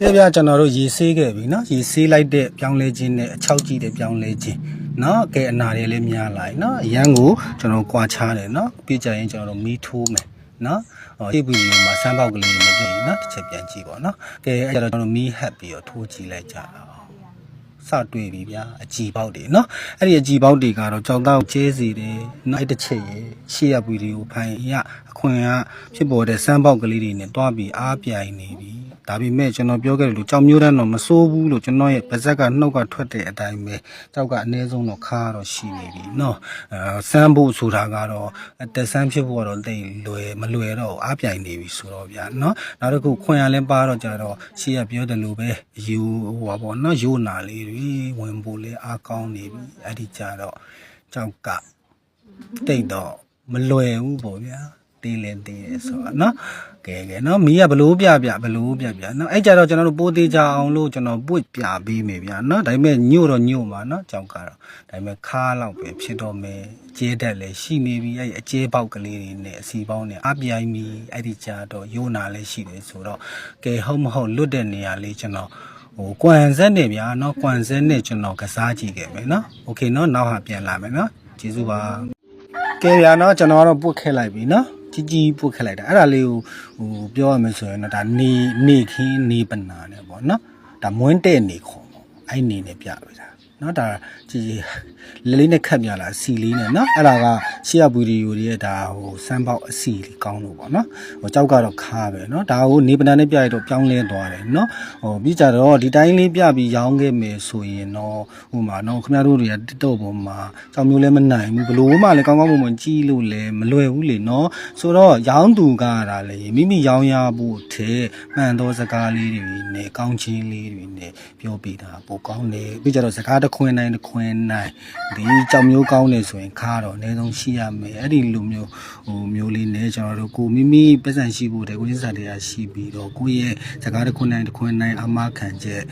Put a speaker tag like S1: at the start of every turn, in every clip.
S1: ကဲဗျာကျွန်တော်တို့ရေဆေးခဲ့ပြီเนาะရေဆေးလိုက်တဲ့ပြောင်းလဲခြင်းနဲ့အချောက်ကြည့်တဲ့ပြောင်းလဲခြင်းเนาะကဲအနာတွေလည်းများလာပြီเนาะအရန်ကိုကျွန်တော်ကွာချားတယ်เนาะပြီးကြရင်ကျွန်တော်တို့မီးထိုးမယ်เนาะဟောဒီဗီဒီယိုမှာစမ်းပေါက်ကလေးနဲ့တွေ့ပြီเนาะတစ်ချက်ပြန်ကြည့်ပါเนาะကဲအဲ့တော့ကျွန်တော်တို့မီးဟပ်ပြီးတော့ထိုးကြည့်လိုက်ကြတာစတွေ့ပြီဗျာအကြည်ပေါက်တွေเนาะအဲ့ဒီအကြည်ပေါက်တွေကတော့ကြောင်တောက်ကျဲစီတယ်เนาะအဲ့တစ်ချက်ရေရှေ့ရဗီဒီယိုဖိုင်ရအခွင့်အဖြစ်ပေါ်တဲ့စမ်းပေါက်ကလေးတွေနဲ့တွားပြီးအားပြိုင်နေပြီ ဒါပေမဲ့ကျွန်တော်ပြောခဲ့တယ်လို့ကြောင်မျိုးတန်းတော့မစိုးဘူးလို့ကျွန်တော်ရဲ့ပါဇက်ကနှုတ်ကထွက်တဲ့အတိုင်းပဲကြောက်ကအနည်းဆုံးတော့ခါတော့ရှိနေပြီเนาะအဲစမ်းဖို့ဆိုတာကတော့တက်ဆန်းဖြစ်ဖို့ကတော့တိတ်လွယ်မလွယ်တော့ဘူးအားပြိုင်နေပြီဆိုတော့ဗျာเนาะနောက်တစ်ခုခွင်ရလဲပါတော့ကြတော့ရှေ့ကပြောတယ်လို့ပဲယူဟိုပါပေါ့เนาะယူနာလေးတွေဝင်ဖို့လဲအားကောင်းနေပြီအဲ့ဒီကြတော့ကြောက်က တိတ်တော့မလွယ်ဘူးပေါ့ဗျာ တေးလဲတေးရဲဆိုတော့เนาะကဲကဲเนาะမီးကဘလို့ပြပြဘလို့ပြပြเนาะအဲ့ကြတော့ကျွန်တော်တို့ပိုးသေးကြအောင်လို့ကျွန်တော်ပွတ်ပြပေးမယ်ဗျာเนาะဒါပေမဲ့ညို့တော့ညို့မှာเนาะကြောက်ကတော့ဒါပေမဲ့ခါလောက်ပဲဖြစ်တော့မယ်အကျဲတက်လည်းရှိနေပြီအဲ့အကျဲပေါက်ကလေးတွေနဲ့အစီပေါင်းနဲ့အပြိုင်ပြီအဲ့ဒီကြတော့ယိုနာလည်းရှိတယ်ဆိုတော့ကဲဟုတ်မဟုတ်လွတ်တဲ့နေရာလေးကျွန်တော်ဟိုကွမ်ဆက်နေဗျာเนาะကွမ်ဆက်နဲ့ကျွန်တော်ကစားကြည့်ခဲ့မယ်เนาะโอเคเนาะနောက်ဟာပြန်လာမယ်เนาะကျေးဇူးပါ ကဲဗျာနော်ကျွန်တော်ကတော့ပုတ်ခဲ့လိုက်ပြီနော် ကြီးကြီးပုတ်ခဲ့လိုက်တာအဲ့ဒါလေးကိုဟိုပြောရမယ်ဆိုရင်တော့ဒါနေနေခင်းနေပနာနဲ့ပေါ့နော်ဒါမွန်းတဲ့နေခေါ်ပေါ့အဲ့နေနဲ့ပြပြီဒါ နော်ဒါကြီးကြီးလေးလေးနဲ့ခတ်ပြလာစီလေးနဲ့နော်အဲ့ဒါကရှေ့ရဗီဒီယိုတွေရဲ့ဒါဟိုစမ်းပေါက်အစီလေးကောင်းလို့ပေါ့နော်ဟိုကြောက်ကတော့ခါပဲနော်ဒါကိုနေပနာနဲ့ပြရတော့ပြောင်းလဲသွားတယ်နော်ဟိုပြီးကြတော့ဒီတိုင်းလေးပြပြီးရောင်းခဲ့မယ်ဆိုရင်တော့ဟိုမှာနော်ခင်ဗျားတို့တွေကတစ်တော့ပေါ်မှာကြောင်မျိုးလည်းမနိုင်ဘူးဘလို့မှလည်းကောင်းကောင်းမွန်မွန်ကြီးလို့လည်းမလွယ်ဘူးလေနော်ဆိုတော့ရောင်းသူကဒါလေမိမိရောင်းရဖို့ထဲမှန်သောစကားလေးတွေနဲ့ကောင်းချင်းလေးတွေနဲ့ပြောပြတာပိုကောင်းတယ်ပြီးကြတော့စကားတစ်ခွင်နိုင်တစ်ခွင်နိုင်ဒီကြောင်မျိုးကောင်းနေဆိုရင်ခါတော့အနည်းဆုံးရှိရမယ်အဲ့ဒီလိုမျိုးဟိုမျိုးလေးနဲ့ကျွန်တော်တို့ကိုမိမိပတ်စံရှိဖို့တဲ့ကိုရင်းစားတရားရှိပြီးတော့ကိုယ့်ရဲ့စကားတစ်ခွင်နိုင်တစ်ခွင်နိုင်အမခံချက်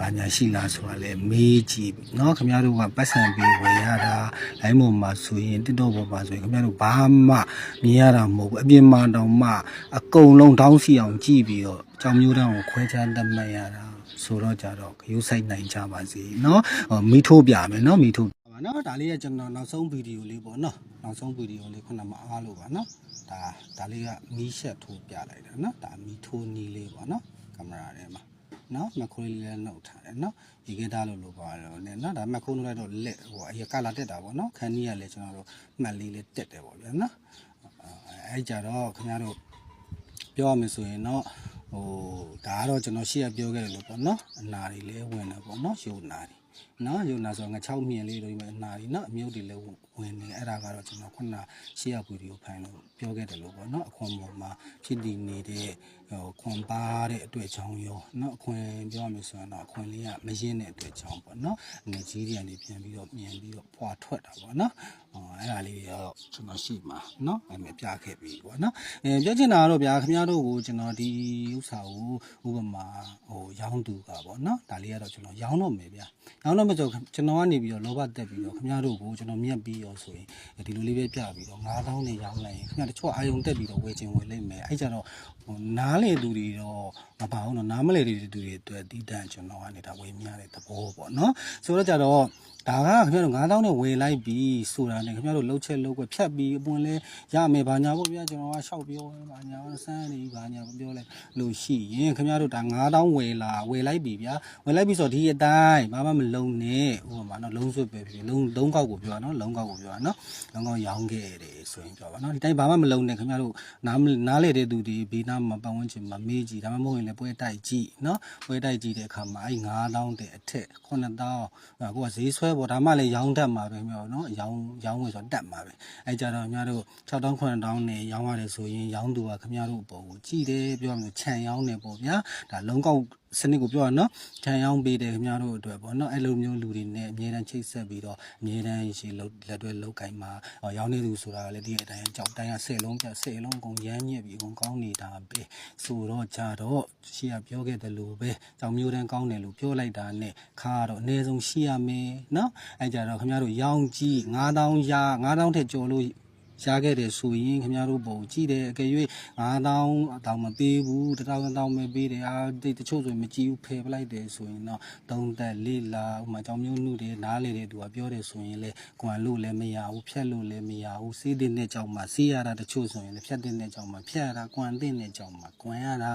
S1: ဘာညာရှိလားဆိုတာလေမေးကြည့်เนาะခင်ဗျားတို့ကပတ်စံပြီးဝယ်ရတာလိုင်းပေါ်မှာဆိုရင်တစ်တော့ပေါ်မှာဆိုရင်ခင်ဗျားတို့ဘာမှမြင်ရတာမဟုတ်ဘူးအပြင်မှာတောင်မှအကုန်လုံးတောင်းစီအောင်ကြည့်ပြီးတော့ ကြောင်မျိုးတန်းကိုခွဲခြားတတ်မှတ်ရတာဆိုတော့ကြတော့ဂရုစိုက်နိုင်ကြပါစေเนาะမီးထိုးပြမယ်เนาะမီးထိုးပါနော်ဒါလေးကကျွန်တော်နောက်ဆုံးဗီဒီယိုလေးပေါ့နော်နောက်ဆုံးဗီဒီယိုလေးခုနကမအားလို့ပါနော်ဒါဒါလေးကမီးရှက်ထိုးပြလိုက်တာနော်ဒါမီးထိုးနီးလေးပေါ့နော်ကင်မရာထဲမှာနော်မခွေးလေးလည်းနှုတ်ထားတယ်နော်ဒီကတာလို့လို့ပါတော့ねနော်ဒါမခုံးလိုက်တော့လက်ဟိုအရကလာတက်တာပေါ့နော်ခန်းကြီးကလည်းကျွန်တော်တို့မှတ်လေးလေးတက်တယ်ပေါ့ဗျာနော်အဲကြတော့ခင်ဗျားတို့ပြောရမယ်ဆိုရင်တော့ ဟိုဒါကတော့ကျွန်တော်ရှေ့ကပြောခဲ့တယ်လို့ပေါ့နော်အနာတွေလည်းဝင်တယ်ပေါ့နော်ရုပ်နာတွေနော်ယုံနာဆိုငါ6မြင်လေးတို့ပဲအနာရီနော်အမြုပ်တွေလည်းဝင်နေအဲ့ဒါကတော့ကျွန်တော်ခုနရှေ့ရဗီဒီယိုဖိုင်လို့ပြောခဲ့တယ်လို့ပေါ့နော်အခွန်ပေါ်မှာဖြစ်တည်နေတဲ့ဟိုခွန်ပါတဲ့အတွက်ချောင်းရောနော်အခွန်ပြောရမယ်ဆိုရင်တော့အခွန်လေးကမရင်းတဲ့အတွက်ချောင်းပေါ့နော်ငကြီးတွေကနေပြန်ပြီးတော့မြင်ပြီးတော့ဖွာထွက်တာပေါ့နော်ဟောအဲ့ဒါလေးတွေတော့ကျွန်တော်ရှိမှာနော်အဲ့မဲ့ပြခဲ့ပြီပေါ့နော်အဲပြောချင်တာကတော့ဗျာခင်ဗျားတို့ကိုကျွန်တော်ဒီဥစ္စာကိုဥပမာဟိုရောင်းသူကပေါ့နော်ဒါလေးကတော့ကျွန်တော်ရောင်းတော့မယ်ဗျာရောင်းတော့မယ်ဆိုကျွန်တော်ကနေပြီးတော့လောဘတက်ပြီးတော့ခင်ဗျားတို့ကိုကျွန်တော်မြက်ပြီးရောဆိုရင်ဒီလိုလေးပဲပြပြီးတော့9000နဲ့ရောင်းလိုက်ရင်ခင်ဗျားတချို့အာယုံတက်ပြီးတော့ဝယ်ခြင်းဝယ်လိုက်မယ်အဲ့ကြတော့ဟိုနားလေသူတွေတော့မပါဘူးနော်နားမလေတွေသူတွေအတွက်တီးတန့်ကျွန်တော်ကနေဒါဝယ်မြရတဲ့သဘောပေါ့နော်ဆိုတော့ကြတော့ဒါကခင်ဗျားတို့9000နဲ့ဝယ်လိုက်ပြီးဆိုတာနဲ့ခင်ဗျားတို့လှုပ်ချက်လှုပ်ွက်ဖြတ်ပြီးအပွင့်လဲရမယ်ဘာညာပေါ့ဗျာကျွန်တော်ကရှောက်ပြောဘာညာစမ်းနေဘာညာပြောလဲလို့ရှိရင်ခင်ဗျားတို့ဒါ9000ဝယ်လာဝယ်လိုက်ပြီဗျာဝယ်လိုက်ပြီဆိုတော့ဒီအတိုင်းဘာမှမလုံနဲ့ဥပမာနော်လုံးစွပ်ပဲဖြစ်လုံးလုံးကောက်ကိုပြောတာနော်လုံးကောက်ကိုပြောတာနော်လုံးကောက်ရောင်းခဲ့တယ်ဆိုရင်ပြောပါနော်ဒီတိုင်းဘာမှမလုံနဲ့ခင်ဗျားတို့နားနားလေတဲ့သူဒီဘေးနားမှာပတ်ဝန်းကျင်မှာမေးကြည့်ဒါမှမဟုတ်ရင်လည်းပွဲတိုက်ကြည့်နော်ပွဲတိုက်ကြည့်တဲ့အခါမှာအဲ့9000တဲ့အထက်9000ကိုကဈေးဆွဲပေါ်ဒါမှလည်းရောင်းတတ်မှာပဲမြောနော်ရောင်းရောင်းဝင်ဆိုတက်မှာပဲအဲ့ကြတော့ခင်ဗျားတို့6000 9000နဲ့ရောင်းရတယ်ဆိုရင်ရောင်းသူကခင်ဗျားတို့ပုံကိုကြည့်တယ်ပြောရမယ်ခြံရောင်းနေပေါ့ဗျာဒါလုံးကောက်စနစ်ကိုပြောရနော်ခြံရောင်းပေးတယ်ခင်ဗျားတို့အတွက်ပေါ့နော်အဲ့လိုမျိုးလူတွေနဲ့အမြဲတမ်းချိတ်ဆက်ပြီးတော့အမြဲတမ်းရှိလက်လက်တွဲလောက်ကင်မှာရောင်းနေသူဆိုတာကလည်းဒီအတိုင်းကြောက်တိုင်းကဆယ်လုံးပြဆယ်လုံးကုန်ရမ်းညက်ပြီးအကုန်ကောင်းနေတာပဲဆိုတော့ကြတော့ရှေ့ကပြောခဲ့တယ်လို့ပဲကြောင်မျိုးတန်းကောင်းတယ်လို့ပြောလိုက်တာနဲ့ခါကတော့အနည်းဆုံးရှိရမယ်နော်အဲ့ကြတော့ခင်ဗျားတို့ရောင်းကြည့်9000ရ9000ထက်ကျော်လို့ ရှားခဲ့တယ်ဆိုရင်ခင်ဗျားတို့ပုံကြည့်တယ်အကယ်၍9000အတောင်မပေးဘူး1000တောင်ပဲပေးတယ်အာတိတ်တချို့ဆိုရင်မကြည့်ဘူးဖယ်ပလိုက်တယ်ဆိုရင်တော့သုံးသက်လေးလာဥမာကြောင်မျိုးနှုတွေနားလေတဲ့သူကပြောတယ်ဆိုရင်လေကွမ်လို့လည်းမရဘူးဖြတ်လို့လည်းမရဘူးစေးတဲ့နဲ့ကြောင့်မှစေးရတာတချို့ဆိုရင်လည်းဖြတ်တဲ့နဲ့ကြောင့်မှဖြတ်ရတာကွမ်တဲ့နဲ့ကြောင့်မှကွမ်ရတာ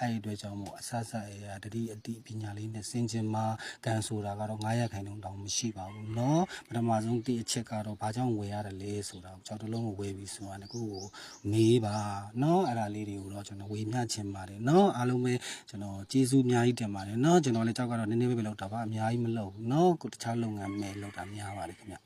S1: အဲ့ဒီအတွက်ကြောင့်မို့အဆဆအရာတတိအတိပညာလေးနဲ့စင်ကျင်မှာကန်ဆိုတာကတော့900ခိုင်နှုန်းတောင်မရှိပါဘူးเนาะပထမဆုံးတိအချက်ကတော့ဘာကြောင့်ဝယ်ရတယ်လဲဆိုတာကိုကြောက်တလုံး းကိုဝယ်ပြီးဆိုရင်ကိုကိုမေးပါနော်အဲ့ဒါလေးတွေကိုတော့ကျွန်တော်ဝေမျှခြင်းပါတယ်နော်အားလုံးပဲကျွန်တော်ကျေးဇူးအများကြီးတင်ပါတယ်နော်ကျွန်တော်လည်းကြောက်ကတော့နည်းနည်းပဲလောက်တာပါအများကြီးမလောက်ဘူးနော်ကိုတခြားလုပ်ငန်းမဲ့လောက်တာများပါတယ်ခင်ဗျ